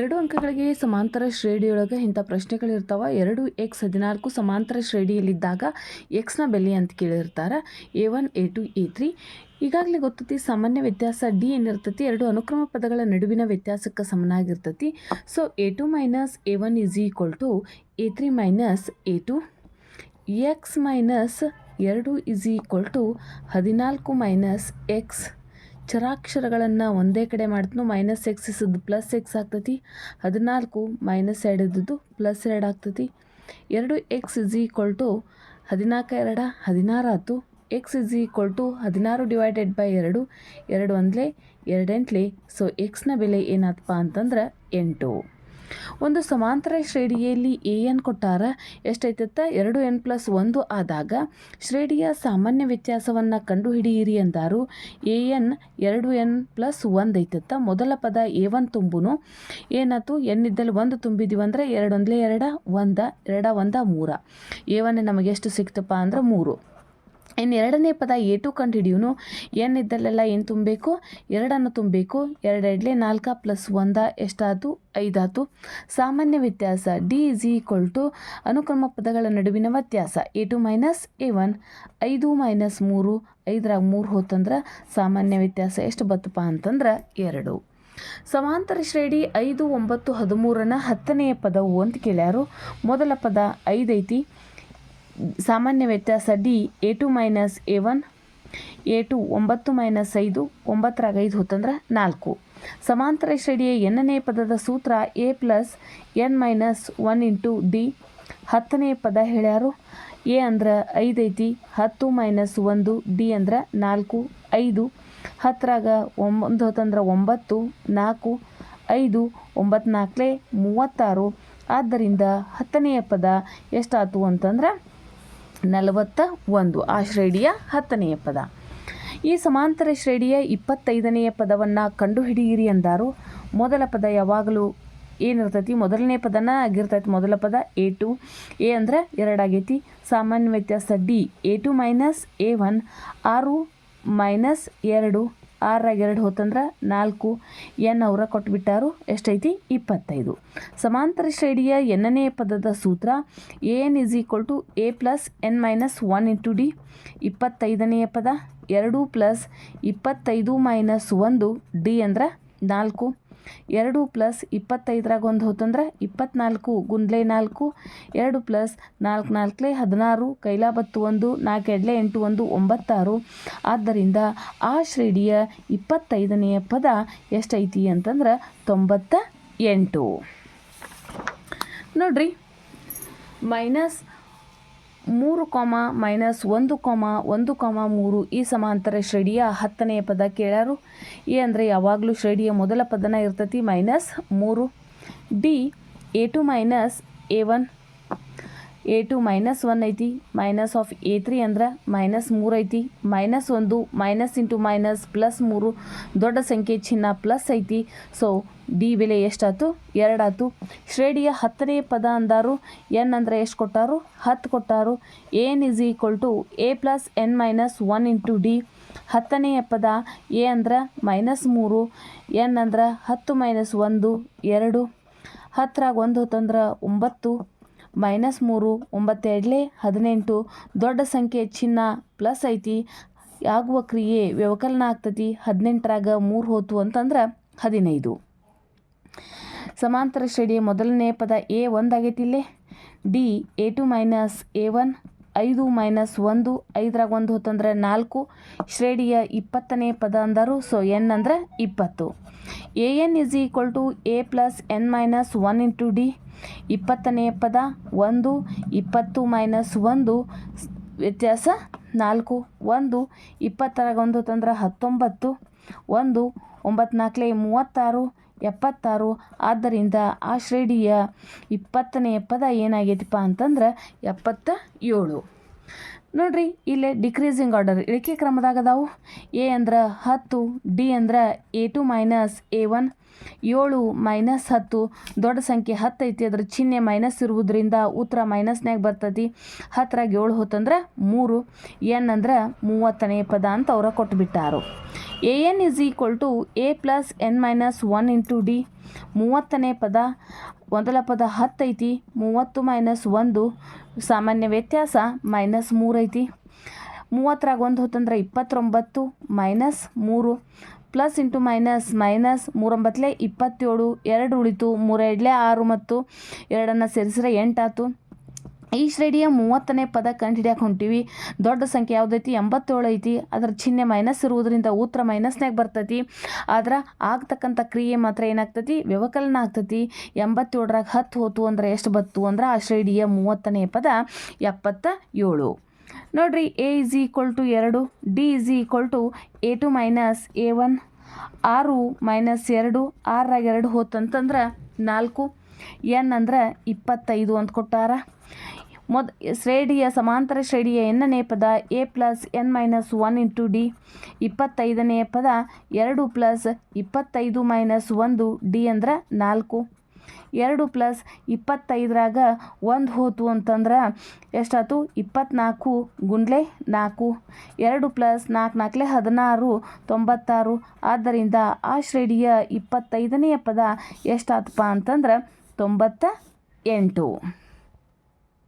ಎರಡು ಅಂಕಗಳಿಗೆ ಸಮಾಂತರ ಶ್ರೇಣಿಯೊಳಗೆ ಇಂಥ ಪ್ರಶ್ನೆಗಳಿರ್ತಾವೆ. ಎರಡು ಎಕ್ಸ್ ಹದಿನಾಲ್ಕು ಸಮಾಂತರ ಶ್ರೇಣಿಯಲ್ಲಿದ್ದಾಗ ಎಕ್ಸ್ನ ಬೆಲೆ ಅಂತ ಕೇಳಿರ್ತಾರೆ. A one a two a three ಈಗಾಗಲೇ ಗೊತ್ತೈತಿ, ಸಾಮಾನ್ಯ ವ್ಯತ್ಯಾಸ ಡಿ ಏನಿರ್ತೈತಿ, ಎರಡು ಅನುಕ್ರಮ ಪದಗಳ ನಡುವಿನ ವ್ಯತ್ಯಾಸಕ್ಕೆ ಸಮನಾಗಿರ್ತೈತಿ. So a two minus a one is equal to a three minus a two x minus ಎರಡು ಇಸ್ ಈಕ್ವಲ್ ಟು ಹದಿನಾಲ್ಕು ಮೈನಸ್ ಎಕ್ಸ್ ಚರಾಕ್ಷರಗಳನ್ನು ಒಂದೇ ಕಡೆ ಮಾಡ್ತು ಮೈನಸ್ ಎಕ್ಸ್ ಇಸದ್ದು ಪ್ಲಸ್ ಎಕ್ಸ್ ಆಗ್ತೈತಿ. ಹದಿನಾಲ್ಕು ಮೈನಸ್ ಎರಡು ಇದ್ದದ್ದು ಪ್ಲಸ್ ಎರಡು ಆಗ್ತೈತಿ. ಎರಡು ಎಕ್ಸ್ ಇಸ್ ಈಕ್ವಲ್ ಟು ಹದಿನಾಲ್ಕು ಎರಡ, ಹದಿನಾರು ಆಯ್ತು ಎಕ್ಸ್ ಇಸ್ ಈಕ್ವಲ್ ಟು ಹದಿನಾರು ಡಿವೈಡೆಡ್ ಬೈ ಎರಡು ಎರಡು ಒಂದಲೇ ಎರಡೆಂಟ್ಲೆ. ಸೊ ಎಕ್ಸ್ನ ಬೆಲೆ ಏನಾತಪ್ಪ ಅಂತಂದ್ರೆ ಎಂಟು. ಒಂದು ಸಮಾಂತರ ಶ್ರೇಣಿಯಲ್ಲಿ ಎ ಎನ್ ಕೊಟ್ಟಾರ ಎಷ್ಟೈತತ್ತ ಎರಡು ಎನ್ ಪ್ಲಸ್ ಒಂದು ಆದಾಗ ಶ್ರೇಣಿಯ ಸಾಮಾನ್ಯ ವ್ಯತ್ಯಾಸವನ್ನು ಕಂಡುಹಿಡಿಯಿರಿ ಅಂದಾರು. ಎ ಎನ್ ಎರಡು ಎನ್ ಪ್ಲಸ್ ಒಂದು ಐತತ್ತ ಮೊದಲ ಪದ ಎ ಒನ್ ತುಂಬುನು. ಏನಾಯ್ತು? ಎನ್ ಇದ್ದಲ್ಲಿ ಒಂದು ತುಂಬಿದೀವಿ ಅಂದರೆ ಎರಡು ಒಂದಲೇ ಎರಡ, ಒಂದ ಎರಡ, ಒಂದ ಮೂರ. ಎ ಒನ್ ನಮಗೆ ಎಷ್ಟು ಸಿಕ್ತಪ್ಪ ಅಂದ್ರೆ ಮೂರು. ಇನ್ನು ಎರಡನೇ ಪದ ಎ ಟು ಕಂಡು ಹಿಡಿಯೋನು. ಏನು ಇದ್ದಲ್ಲೆಲ್ಲ ಏನು ತುಂಬಬೇಕು? ಎರಡನ್ನು ತುಂಬಬೇಕು. ಎರಡು ಎರಡಲೇ ನಾಲ್ಕು ಪ್ಲಸ್ ಒಂದ ಎಷ್ಟಾಯ್ತು? ಐದಾತು ಸಾಮಾನ್ಯ ವ್ಯತ್ಯಾಸ ಡಿ ಇಸ್ ಈಕ್ವಲ್ ಟು ಅನುಕ್ರಮ ಪದಗಳ ನಡುವಿನ ವ್ಯತ್ಯಾಸ. A two minus a one, ಐದು ಮೈನಸ್ ಮೂರು, ಐದರಾಗ ಮೂರು ಹೋತಂದ್ರೆ ಸಾಮಾನ್ಯ ವ್ಯತ್ಯಾಸ ಎಷ್ಟು ಬತ್ತಪ್ಪ ಅಂತಂದ್ರೆ ಎರಡು. ಸಮಾಂತರ ಶ್ರೇಣಿ ಐದು, ಒಂಬತ್ತು ಹದಿಮೂರನ ಹತ್ತನೆಯ ಪದವು ಅಂತ ಕೇಳ್ಯಾರು. ಮೊದಲ ಪದ ಐದೈತಿ. ಸಾಮಾನ್ಯ ವ್ಯತ್ಯಾಸ d, a two minus a one, a two ಒಂಬತ್ತು ಮೈನಸ್ ಐದು, ಒಂಬತ್ತರಾಗ ಐದು ಹೊತ್ತಂದ್ರೆ ನಾಲ್ಕು. ಸಮಾಂತರ ಶ್ರೇಣಿಯ ಎನ್ನನೇ ಪದದ ಸೂತ್ರ a plus n minus one into d, ಹತ್ತನೇ ಪದ ಹೇಳ್ಯಾರು. ಎ ಅಂದ್ರೆ ಐತಿ, ಹತ್ತು ಮೈನಸ್ ಒಂದು, ಡಿ ಅಂದ್ರೆ ನಾಲ್ಕು, ಐದು. ಹತ್ತರಾಗ ಒಂದು ಹೊತ್ತಂದ್ರೆ ಒಂಬತ್ತು, ನಾಲ್ಕು, ಐದು ಒಂಬತ್ತು ನಾಲ್ಕಲೇ ಮೂವತ್ತಾರು. ಆದ್ದರಿಂದ ಹತ್ತನೆಯ ಪದ ಎಷ್ಟಾಯ್ತು ಅಂತಂದ್ರೆ ನಲವತ್ತ ಒಂದು ಆ ಶ್ರೇಣಿಯ ಹತ್ತನೆಯ ಪದ. ಈ ಸಮಾಂತರ ಶ್ರೇಣಿಯ ಇಪ್ಪತ್ತೈದನೆಯ ಪದವನ್ನು ಕಂಡುಹಿಡಿಯಿರಿ ಅಂದಾರು. ಮೊದಲ ಪದ ಯಾವಾಗಲೂ ಏನಿರ್ತೈತಿ ಮೊದಲನೇ ಪದನ ಆಗಿರ್ತೈತಿ. ಮೊದಲ ಪದ ಎ ಟು. ಎ ಅಂದರೆ ಎರಡಾಗೈತಿ ಸಾಮಾನ್ಯ ವ್ಯತ್ಯಾಸ d. A two minus a one. ಆರು ಮೈನಸ್ ಎರಡು. ಆರಾಗ ಎರಡು ಹೋತಂದ್ರೆ ನಾಲ್ಕು. ಎನ್ ಅವರ ಕೊಟ್ಬಿಟ್ಟಾರು, ಎಷ್ಟೈತಿ? ಇಪ್ಪತ್ತೈದು. ಸಮಾಂತರ ಶ್ರೇಣಿಯ ಎನ್ನನೇ ಪದದ ಸೂತ್ರ a n is equal to a plus n minus one into d. ಇಪ್ಪತ್ತೈದನೆಯ ಪದ, ಎರಡು ಪ್ಲಸ್ ಇಪ್ಪತ್ತೈದು ಮೈನಸ್ ಒಂದು, ಡಿ ಅಂದ್ರೆ ನಾಲ್ಕು. ಎರಡು ಪ್ಲಸ್ ಇಪ್ಪತ್ತೈದರಾಗ ಒಂದು ಹೋತಂದ್ರೆ ಇಪ್ಪತ್ನಾಲ್ಕು, ಗುಂದ್ಲೆ ನಾಲ್ಕು, ಎರಡು ಪ್ಲಸ್ ನಾಲ್ಕು ನಾಲ್ಕಲೆ ಹದಿನಾರು, ಕೈಲಾಬತ್ತು ಒಂದು, ನಾಲ್ಕು ಎಡ್ಲೆ ಎಂಟು ಒಂದು, ಒಂಬತ್ತಾರು. ಆದ್ದರಿಂದ ಆ ಶ್ರೇಣಿಯ ಇಪ್ಪತ್ತೈದನೆಯ ಪದ ಎಷ್ಟೈತಿ ಅಂತಂದ್ರೆ ತೊಂಬತ್ತ ಎಂಟು. ನೋಡ್ರಿ ಮೈನಸ್ ಮೂರು ಕಾಮ ಮೈನಸ್ ಒಂದು ಕಾಮ ಒಂದು ಕಾಮ ಮೂರು ಈ ಸಮಾಂತರ ಶ್ರೇಣಿಯ ಹತ್ತನೆಯ ಪದ ಕೇಳ್ಯಾರು ಎ ಅಂದರೆ ಯಾವಾಗಲೂ ಶ್ರೇಣಿಯ ಮೊದಲ ಪದನ ಇರ್ತೈತಿ ಮೈನಸ್ ಮೂರು. D, a two minus a one. A two minus one ಐತಿ ಮೈನಸ್ ಆಫ್ ಎ ತ್ರೀ ಅಂದ್ರೆ ಮೈನಸ್ ಮೂರು ಐತಿ ಮೈನಸ್ ಒಂದು ಮೈನಸ್ ಇಂಟು ಮೈನಸ್ ಪ್ಲಸ್ ಮೂರು, ದೊಡ್ಡ ಸಂಖ್ಯೆ ಚಿನ್ನ ಪ್ಲಸ್ ಐತಿ. ಸೊ ಡಿ ಬೆಲೆ ಎಷ್ಟಾಯ್ತು? ಎರಡಾಯ್ತು. ಶ್ರೇಣಿಯ ಹತ್ತನೇ ಪದ ಅಂದಾರು ಎನ್ ಅಂದರೆ ಎಷ್ಟು ಕೊಟ್ಟಾರು? ಹತ್ತು ಕೊಟ್ಟಾರು. N is equal to a plus n minus one into d ಹತ್ತನೆಯ ಪದ ಎ ಅಂದ್ರೆ ಮೈನಸ್ ಮೂರು ಎನ್ ಅಂದ್ರೆ ಹತ್ತು ಮೈನಸ್ ಒಂದು, ಎರಡು. ಹತ್ತರಾಗ ಒಂದು ಹೊತ್ತಂದ್ರೆ ಒಂಬತ್ತು. ಮೈನಸ್ ಮೂರು ಒಂಬತ್ತೆರಡಲೇ ಹದಿನೆಂಟು, ದೊಡ್ಡ ಸಂಖ್ಯೆ ಚಿನ್ನ ಪ್ಲಸ್ ಐತಿ. ಆಗುವ ಕ್ರಿಯೆ ವ್ಯವಕಲನ ಆಗ್ತತಿ. ಹದಿನೆಂಟರಾಗ ಮೂರು ಹೋತು ಅಂತಂದ್ರೆ ಹದಿನೈದು. ಸಮಾಂತರ ಶ್ರೇಣಿಯ ಮೊದಲನೇ ಪದ ಎ ಒಂದಾಗೈತಿ ಇಲ್ಲೇ. D a two minus a one ಐದು ಮೈನಸ್ ಒಂದು, ಐದರಾಗ ಒಂದು ಹೊತ್ತಂದರೆ ನಾಲ್ಕು, ಶ್ರೇಣಿಯ ಇಪ್ಪತ್ತನೇ ಪದ ಅಂದರು. ಸೊ ಎನ್ ಅಂದ್ರೆ ಇಪ್ಪತ್ತು. A n is equal to a plus n minus one into d. ಇಪ್ಪತ್ತನೇ ಪದ ಒಂದು, ಇಪ್ಪತ್ತು ಮೈನಸ್ ಒಂದು, ವ್ಯತ್ಯಾಸ ನಾಲ್ಕು. ಒಂದು, ಇಪ್ಪತ್ತರಾಗ ಒಂದು ತಂದ್ರೆ ಹತ್ತೊಂಬತ್ತು. ಒಂದು ಒಂಬತ್ತು ನಾಲ್ಕಲೇ ಮೂವತ್ತಾರು. ಎಪ್ಪತ್ತಾರು. ಆದ್ದರಿಂದ ಆ ಶ್ರೇಣಿಯ ಇಪ್ಪತ್ತನೆಯ ಪದ ಏನಾಗೈತಿಪ್ಪ ಅಂತಂದ್ರೆ ಎಪ್ಪತ್ತ ಏಳು ನೋಡ್ರಿ, ಇಲ್ಲೇ ಡಿಕ್ರೀಸಿಂಗ್ ಆರ್ಡರ್ ಇಳಿಕೆ ಕ್ರಮದಾಗ ಅದಾವು ಎ ಅಂದ್ರೆ ಹತ್ತು ಡಿ ಅಂದ್ರೆ a two minus a one ಏಳು ಮೈನಸ್ ಹತ್ತು, ದೊಡ್ಡ ಸಂಖ್ಯೆ ಹತ್ತು ಐತಿ. ಅದ್ರ ಚಿಹ್ನೆ ಮೈನಸ್ ಇರುವುದರಿಂದ ಉತ್ತರ ಮೈನಸ್ನಾಗ ಬರ್ತೈತಿ. ಹತ್ತರಾಗ ಏಳು ಹೊತ್ತಂದ್ರೆ ಮೂರು. ಎನ್ ಅಂದ್ರೆ ಮೂವತ್ತನೇ ಪದ ಅಂತ ಅವರ ಕೊಟ್ಬಿಟ್ಟಾರು. A n is equal to a plus n minus one into d. ಮೂವತ್ತನೇ ಪದ ಮೊದಲ ಪದ ಹತ್ತು ಐತಿ. ಮೂವತ್ತು ಮೈನಸ್ ಒಂದು, ಸಾಮಾನ್ಯ ವ್ಯತ್ಯಾಸ ಮೈನಸ್ ಮೂರು ಐತಿ. ಮೂವತ್ತರಾಗ ಒಂದು ಹೊತ್ತಂದ್ರೆ ಇಪ್ಪತ್ತೊಂಬತ್ತು ಮೈನಸ್ ಮೂರು. ಪ್ಲಸ್ ಇಂಟು ಮೈನಸ್ ಮೈನಸ್ ಮೂರೊಂಬತ್ತಲೆ ಇಪ್ಪತ್ತೇಳು, ಎರಡು ಉಳಿತು ಮೂರೆರಡಲೇ ಆರು ಮತ್ತು ಎರಡನ್ನು ಸೇರಿಸಿದ್ರೆ ಎಂಟಾತು. ಈ ಶ್ರೇಣಿಯ ಮೂವತ್ತನೇ ಪದ ಕಂಡುಹಿಡಿಯಕ್ಕೆ ಹೊಂಟಿವಿ. ದೊಡ್ಡ ಸಂಖ್ಯೆ ಯಾವುದೈತಿ? ಎಂಬತ್ತೇಳು ಐತಿ. ಅದರ ಚಿಹ್ನೆ ಮೈನಸ್ ಇರುವುದರಿಂದ ಉತ್ತರ ಮೈನಸ್ನಾಗ ಬರ್ತೈತಿ. ಆದ್ರೆ ಆಗ್ತಕ್ಕಂಥ ಕ್ರಿಯೆ ಮಾತ್ರ ಏನಾಗ್ತೈತಿ? ವ್ಯವಕಲನ ಆಗ್ತೈತಿ. ಎಂಬತ್ತೇಳರಾಗ ಹತ್ತು ಹೋತು ಅಂದ್ರೆ ಎಷ್ಟು ಬತ್ತು? ಅಂದ್ರೆ ಆ ಶ್ರೇಣಿಯ ಮೂವತ್ತನೇ ಪದ ಎಪ್ಪತ್ತ ಏಳು ನೋಡ್ರಿ ಎ ಇಸ್ ಈಕ್ವಲ್ ಟು ಎರಡು d is equal to a two minus a one ಆರು ಮೈನಸ್ ಎರಡು ಆರಾಗ ಎರಡು ಹೋತಂತಂದ್ರೆ ನಾಲ್ಕು ಎನ್ ಅಂದ್ರೆ ಇಪ್ಪತ್ತೈದು ಅಂತ ಕೊಟ್ಟಾರ. ಮೊದ್ ಶ್ರೇಣಿಯ, ಸಮಾಂತರ ಶ್ರೇಣಿಯ ಎನ್ನನೇ ಪದ a plus n minus one into d ಇಪ್ಪತ್ತೈದನೆಯ ಪದ ಎರಡು ಪ್ಲಸ್ ಇಪ್ಪತ್ತೈದು ಮೈನಸ್ ಒಂದು ಡಿ ಅಂದ್ರೆ ನಾಲ್ಕು. ಎರಡು ಪ್ಲಸ್ ಇಪ್ಪತ್ತೈದರಾಗ ಒಂದು ಹೋತು ಅಂತಂದ್ರೆ ಎಷ್ಟಾಯ್ತು ಇಪ್ಪತ್ತ್ನಾಲ್ಕು ಗುಂಡ್ಲೆ ನಾಲ್ಕು. ಎರಡು ಪ್ಲಸ್ ನಾಲ್ಕು ನಾಲ್ಕಲೆ ಹದಿನಾರು, ತೊಂಬತ್ತಾರು. ಆದ್ದರಿಂದ ಆ ಶ್ರೇಣಿಯ ಇಪ್ಪತ್ತೈದನೆಯ ಪದ ಎಷ್ಟಾತಪ್ಪ ಅಂತಂದ್ರೆ ತೊಂಬತ್ತ ಎಂಟು.